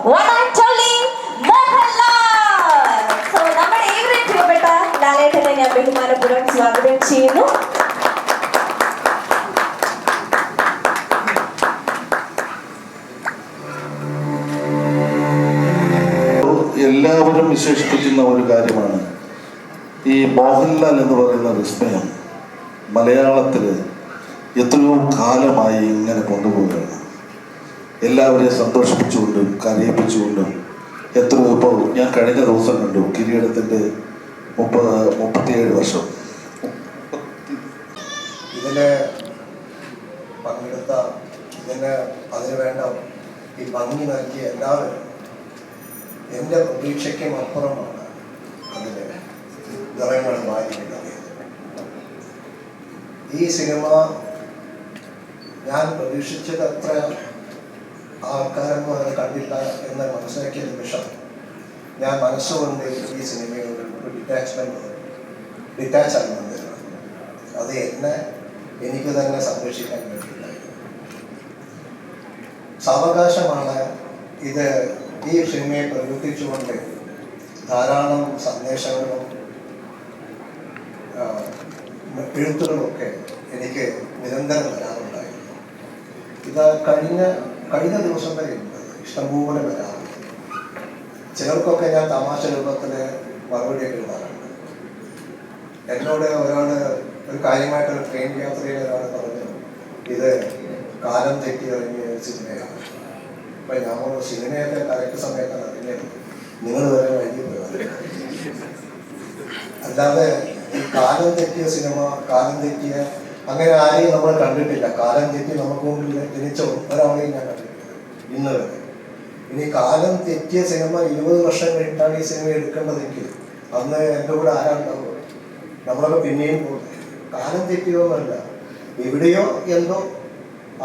So നമ്മുടെ ലാലേട്ടനെ സ്വാഗതം ചെയ്യുന്നു. എല്ലാവരും വിശേഷിപ്പിക്കുന്ന ഒരു കാര്യമാണ്. ഈ മോഹൻലാൽ എന്ന് പറയുന്ന വിസ്മയം മലയാളത്തിൽ എത്രയോ കാലമായി ഇങ്ങനെ കൊണ്ടുപോവുകയാണ് എല്ലാവരെയും സന്തോഷിപ്പിച്ചുകൊണ്ടും കരയിപ്പിച്ചുകൊണ്ടും എത്ര ഇപ്പോൾ ഞാൻ കഴിഞ്ഞ ദിവസം കണ്ടു കിരീടത്തിന്റെ മുപ്പത് മുപ്പത്തിയേഴ് വർഷം. ഇതിന് പങ്കെടുത്ത ഇതിന് അതിന് വേണ്ട ഈ ഭംഗി നൽകിയ എല്ലാവരും എന്റെ പ്രതീക്ഷയ്ക്കും അപ്പുറമാണ് അതിന് നിറങ്ങൾ വാരിക്കുന്നത് ഈ സിനിമ ഞാൻ പ്രതീക്ഷിച്ചത് അത്ര ആൾക്കാരൊന്നും അങ്ങനെ കണ്ടില്ല എന്ന് മനസ്സിലാക്കിയ നിമിഷം ഞാൻ മനസ്സുകൊണ്ട് ഈ സിനിമയോട് ഒരു ഡിറ്റാച്ച്മെന്റ് ഡിറ്റാച്ച് ആയി വന്നിരുന്നു. അത് എന്നെ എനിക്ക് തന്നെ സംരക്ഷിക്കാൻ വേണ്ടിയിട്ടായിരുന്നു സാവകാശമാണ് ഇത് ഈ സിനിമയെ പ്രവർത്തിച്ചുകൊണ്ട് ധാരാളം സന്ദേശങ്ങളും എഴുത്തുകളും ഒക്കെ എനിക്ക് നിരന്തരം വരാറുണ്ടായിരുന്നു. ഇത് കഴിഞ്ഞ കഴിഞ്ഞ ദിവസം വരെ ഇഷ്ടംപോലെ വരാറുണ്ട് ചിലർക്കൊക്കെ ഞാൻ തമാശ രൂപത്തിൽ മറുപടിയൊക്കെ എഴുതാറുണ്ട് എന്നോട് ഒരാൾ ഒരു കാര്യമായിട്ടൊരു ട്രെയിൻ യാത്രയിൽ ഒരാൾ പറഞ്ഞു ഇത് കാലം തെറ്റി ഇറങ്ങിയ സിനിമയാണ്. അപ്പൊ ഞാൻ പറഞ്ഞു സിനിമയൊക്കെ കറക്റ്റ് സമയത്താണ് അറിഞ്ഞത് നിങ്ങൾ വരെ വൈകി അല്ലാതെ ഈ കാലം തെറ്റിയ സിനിമ കാലം തെറ്റിയ അങ്ങനെ ആരെയും നമ്മൾ കണ്ടിട്ടില്ല. കാലം തെറ്റി നമുക്ക് മുമ്പിൽ ജനിച്ച ഒരാളെയും ഞാൻ ഇന്ന്. വരെ ഇനി കാലം തെറ്റിയ സിനിമ ഇരുപത് വർഷം കഴിഞ്ഞിട്ടാണ് ഈ സിനിമ എടുക്കേണ്ടതെങ്കിൽ അന്ന് എന്റെ കൂടെ ആരാണ്ടാവുക നമ്മളൊക്കെ പിന്നെയും പോകും. കാലം തെറ്റിയൊന്നുമല്ല എവിടെയോ എന്തോ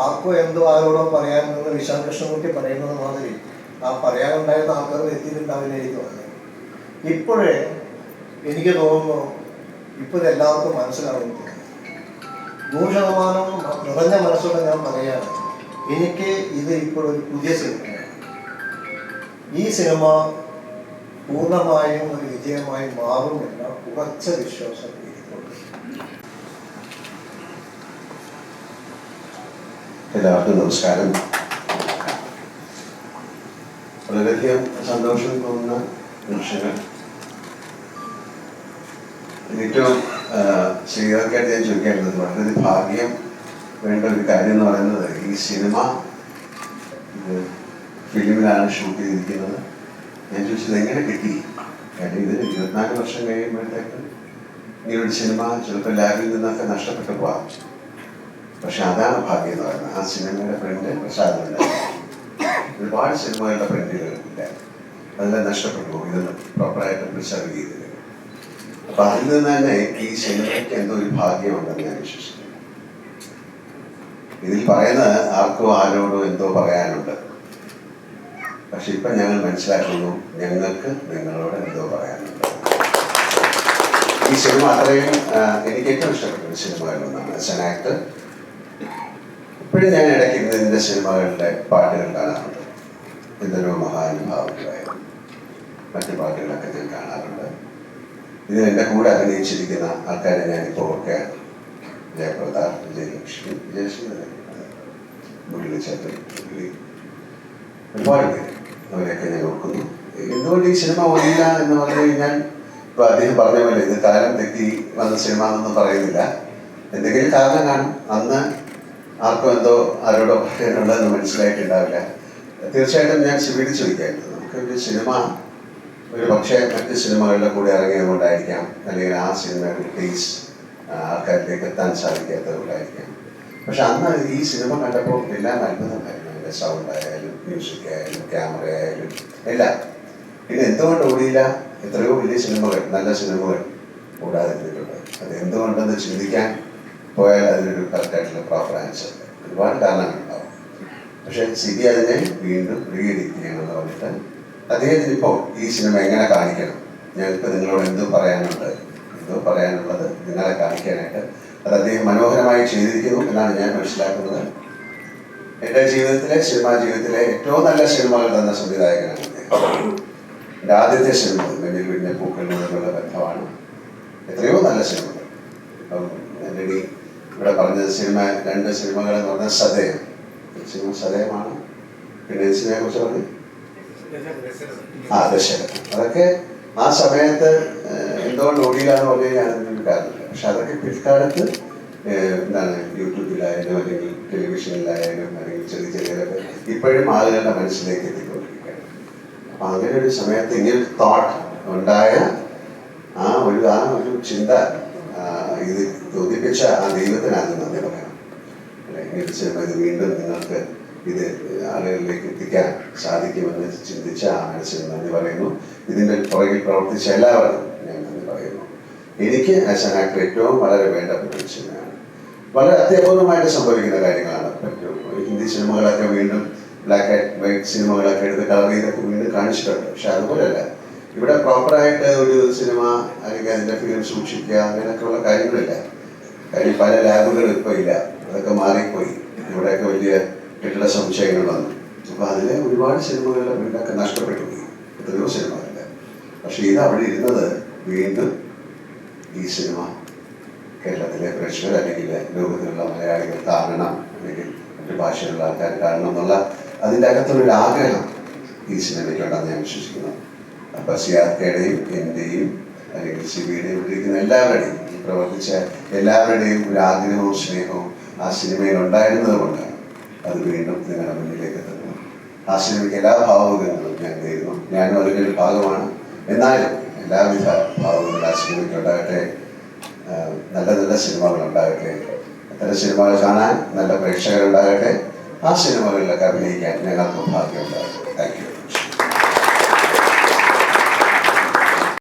ആർക്കോ എന്തോ ആരോടോ പറയാമെന്ന് വിശാൽ കൃഷ്ണൻകുട്ടി പറയുന്നത് മാതിരി ആ പറയാനുണ്ടായിരുന്ന ആൾക്കാർ എത്തിയിട്ടുണ്ടാവില്ലായിരിക്കും അത്. ഇപ്പോഴേ എനിക്ക് തോന്നുന്നു ഇപ്പോൾ എല്ലാവർക്കും മനസ്സിലാവുന്നു നൂറ് ശതമാനം നിറഞ്ഞ മനസ്സോടെ ഞാൻ പറയാണ് എനിക്ക് ഇത് ഇപ്പോൾ ഒരു പുതിയ സിനിമയാണ്. ഈ സിനിമ പൂർണമായും ഒരു വിജയമായി മാറുമെന്ന ഉറച്ച വിശ്വാസം എല്ലാവർക്കും നമസ്കാരം. വളരെയധികം സന്തോഷം തോന്നുന്ന നിമിഷങ്ങൾ. ഏറ്റവും ശ്രീകർക്കായിട്ട് ഞാൻ ചോദിക്കേണ്ടത് വളരെ ഭാഗ്യം വേണ്ട ഒരു കാര്യം എന്ന് പറയുന്നത് ഈ സിനിമ ഫിലിമിലാണ് ഷൂട്ട് ചെയ്തിരിക്കുന്നത്. ഞാൻ ചോദിച്ചത് എങ്ങനെ കിട്ടി? കാര്യം ഇത് ഇരുപത്തിനാല് വർഷം കഴിയുമ്പോഴത്തേക്ക് ഈ ഒരു സിനിമ ചിലപ്പോൾ ലാബിൽ നിന്നൊക്കെ നഷ്ടപ്പെട്ടു പോവാം പക്ഷെ അതാണ് ഭാഗ്യം എന്ന് പറയുന്നത്. ആ സിനിമയുടെ പ്രിന്റ് പ്രസാദമുണ്ട് ഒരുപാട് സിനിമകളുടെ പ്രിന്റുകൾ ഇല്ല. അതെല്ലാം നഷ്ടപ്പെട്ടു പോകും. ഇതൊന്നും പ്രോപ്പറായിട്ട് പ്രിസർവ് ചെയ്തില്ല. അപ്പൊ അതിൽ നിന്ന് തന്നെ ഈ സിനിമയ്ക്ക് എന്തോ ഒരു ഭാഗ്യമുണ്ടെന്ന് ഞാൻ വിശ്വസിക്കുന്നു. ഇതിൽ പറയുന്ന ആർക്കോ ആരോടോ എന്തോ പറയാനുണ്ട്. പക്ഷെ ഇപ്പൊ ഞങ്ങൾ മനസ്സിലാക്കുന്നു ഞങ്ങൾക്ക് നിങ്ങളോട് എന്തോ പറയാനുണ്ട്. ഈ സിനിമ അത്രയും എനിക്ക് ഏറ്റവും ഇഷ്ടപ്പെട്ട ഒരു ആക്ടർ ഇപ്പോഴും ഞാൻ ഇടയ്ക്ക് ഇതിന്റെ സിനിമകളുടെ പാട്ടുകൾ കാണാറുണ്ട്. എന്തൊരു മഹാനുഭാവങ്ങളായിരുന്നു മറ്റു പാട്ടുകളൊക്കെ ഞാൻ കാണാറുണ്ട്. ഇതിൽ എന്റെ കൂടെ അഭിനയിച്ചിരിക്കുന്ന ആൾക്കാരെ ഞാനിപ്പോൾ ഓർക്കുകയാണ്. ജയപ്രതാപ് വിജയലക്ഷ്മി വിജയലക്ഷ്മി മുരളി ചേട്ടൻ മുരളി ഒരുപാട് പേര് അവരെയൊക്കെ ഞാൻ ഓർക്കുന്നു. എന്തുകൊണ്ട് ഈ സിനിമ ഓടില്ല എന്ന് പറഞ്ഞു കഴിഞ്ഞാൽ ഇപ്പൊ അദ്ദേഹം പറഞ്ഞ പോലെ ഇത് കാലം തെറ്റി വന്ന സിനിമ എന്നൊന്നും പറയുന്നില്ല. എന്തെങ്കിലും കാരണം കാണും. അന്ന് ആർക്കും എന്തോ ആരോടോ പറയാനുള്ളതെന്ന് മനസ്സിലായിട്ടുണ്ടാവില്ല. തീർച്ചയായിട്ടും ഞാൻ ശിവീട് ചോദിക്കായിരുന്നു. നമുക്ക് ഒരു സിനിമ ഒരു പക്ഷേ മറ്റ് സിനിമകളുടെ കൂടെ ഇറങ്ങിയതുകൊണ്ടായിരിക്കാം അല്ലെങ്കിൽ ആ സിനിമയുടെ ടേസ്റ്റ് ആൾക്കാരിലേക്ക് എത്താൻ സാധിക്കാത്തതുകൊണ്ടായിരിക്കാം പക്ഷെ അന്ന് ഈ സിനിമ കണ്ടപ്പോൾ എല്ലാം അത്ഭുതമായിരുന്നു അതിന്റെ സൗണ്ട് ആയാലും മ്യൂസിക് ആയാലും ക്യാമറ ആയാലും എല്ലാം. ഇത് എന്തുകൊണ്ട് ഓടിയില്ല? എത്രയോ വലിയ സിനിമകൾ നല്ല സിനിമകൾ ഓടാതിരുന്നിട്ടുണ്ട്. അത് എന്തുകൊണ്ടെന്ന് ചിന്തിക്കാൻ പോയാൽ അതിനൊരു കറക്റ്റായിട്ടുള്ള പ്രോപ്പർ ആൻസർ ഒരുപാട് കാരണങ്ങളുണ്ടാവും. പക്ഷെ സിബി അതിനെ വീണ്ടും റീഎഡിറ്റ് പറഞ്ഞിട്ട് അദ്ദേഹത്തിന് ഇപ്പോൾ ഈ സിനിമ എങ്ങനെ കാണിക്കണം? ഞാനിപ്പോൾ നിങ്ങളോട് എന്തും പറയാനുണ്ട്? എന്തോ പറയാനുള്ളത് നിങ്ങളെ കാണിക്കാനായിട്ട്. അത് അദ്ദേഹം മനോഹരമായി ചെയ്തിരിക്കുന്നു എന്നാണ് ഞാൻ മനസ്സിലാക്കുന്നത്. എന്റെ ജീവിതത്തിലെ സിനിമാ ജീവിതത്തിലെ ഏറ്റവും നല്ല സിനിമകൾ തന്ന സംവിധായകനാണ് അദ്ദേഹം. എന്റെ ആദ്യത്തെ സിനിമ മെന്നിൽ വിഴിഞ്ഞ പൂക്കൾ മുതലുള്ള ബന്ധമാണ്. എത്രയോ നല്ല സിനിമകൾ. അപ്പം ഈ ഇവിടെ പറഞ്ഞ സിനിമ രണ്ട് സിനിമകൾ എന്ന് പറഞ്ഞാൽ സദയം. സിനിമ സദയമാണ്. പിന്നെ സിനിമയെ കുറിച്ച് പറഞ്ഞു? ആ ദശരഥം അതൊക്കെ ആ സമയത്ത് എന്തുകൊണ്ട് ഓടിയില്ലാന്ന് പറഞ്ഞു കഴിഞ്ഞാൽ അതിനൊരു കിട്ടാറില്ല പക്ഷെ അതൊക്കെ പിൽക്കാലത്ത് എന്താണ് യൂട്യൂബിലായാലും അല്ലെങ്കിൽ ടെലിവിഷനിലായാലും അല്ലെങ്കിൽ ചെറിയ ചെറിയതൊക്കെ ഇപ്പോഴും ആളുകളുടെ മനസ്സിലേക്ക് എത്തിക്കൊണ്ടിരിക്കുകയാണ്. അപ്പൊ അങ്ങനെ ഒരു സമയത്ത് ഇങ്ങനെ തോട്ട് ഉണ്ടായ ആ ഒരു ആ ഒരു ചിന്ത ഇത് തോന്നിപ്പിച്ച ആ ദൈവത്തിനാണ് നന്ദി പറയാം. ഇത് വീണ്ടും നിങ്ങൾക്ക് ഇത് ആളുകളിലേക്ക് എത്തിക്കാൻ സാധിക്കുമെന്ന് ചിന്തിച്ച ആ മനസ്സിന് നന്ദി പറയുന്നു. ഇതിന്റെ പുറകിൽ പ്രവർത്തിച്ച എല്ലാവർക്കും എനിക്ക് ആസ് ആൻ ആക്ടർ ഏറ്റവും വളരെ വേണ്ടപ്പെട്ട ഒരു സിനിമയാണ്. വളരെ അത്യപൂർവമായിട്ട് സംഭവിക്കുന്ന കാര്യങ്ങളാണ് ഹിന്ദി സിനിമകളൊക്കെ വീണ്ടും ബ്ലാക്ക് ആൻഡ് വൈറ്റ് സിനിമകളൊക്കെ എടുത്ത് കളർ ചെയ്തൊക്കെ വീണ്ടും കാണിച്ചിട്ടുണ്ട്. പക്ഷെ അതുപോലെയല്ല ഇവിടെ പ്രോപ്പറായിട്ട് ഒരു സിനിമ അല്ലെങ്കിൽ അതിന്റെ ഫിലിം സൂക്ഷിക്കുക അങ്ങനെയൊക്കെയുള്ള കാര്യങ്ങളില്ല. കാര്യം പല ലാബുകളും ഇപ്പോൾ ഇല്ല. അതൊക്കെ മാറിപ്പോയി. ഇവിടെയൊക്കെ വലിയ കെട്ടിട സംശയങ്ങൾ വന്നു അപ്പോൾ അതിൽ ഒരുപാട് സിനിമകളിലെ വീണ്ടൊക്കെ നഷ്ടപ്പെട്ടു എത്രയോ സിനിമകളില്ല പക്ഷേ ഇത് അവിടെ ഇരുന്നത് വീണ്ടും ഈ സിനിമ കേരളത്തിലെ പ്രേക്ഷകർ അല്ലെങ്കിൽ ലോകത്തിലുള്ള മലയാളികൾ കാണണം അല്ലെങ്കിൽ മറ്റു ഭാഷയിലുള്ള ആൾക്കാർ കാണണം എന്നുള്ള അതിന്റെ അകത്തുള്ളൊരു ആഗ്രഹം ഈ സിനിമയ്ക്കുണ്ടെന്ന് ഞാൻ വിശ്വസിക്കുന്നു. അപ്പോൾ സിയാർക്കയുടെയും എന്റെയും അല്ലെങ്കിൽ സിബിയുടെയും ഇവിടെ ഇരിക്കുന്ന എല്ലാവരുടെയും പ്രവർത്തിച്ച എല്ലാവരുടെയും ഒരു ആഗ്രഹവും സ്നേഹവും ആ സിനിമയിൽ ഉണ്ടായിരുന്നത് കൊണ്ടാണ് അത് വീണ്ടും നിങ്ങളുടെ മുന്നിലേക്ക് എത്തുന്നത്. ആ സിനിമയ്ക്ക് എല്ലാ ഭാവുകങ്ങളും ഞാൻ ചെയ്യുന്നു ഞാനും അതിന്റെ ഒരു ഭാഗമാണ്. എന്നാലും എല്ലാവിധ ഭാവങ്ങളും ഉണ്ടാകട്ടെ. നല്ല നല്ല സിനിമകൾ ഉണ്ടാകട്ടെ. അത്തരം സിനിമകൾ കാണാൻ നല്ല പ്രേക്ഷകരുണ്ടാകട്ടെ. ആ സിനിമകളിലൊക്കെ അഭിനയിക്കാൻ ഞങ്ങൾക്ക് ഭാഗ്യം ഉണ്ടാകട്ടെ താങ്ക് യു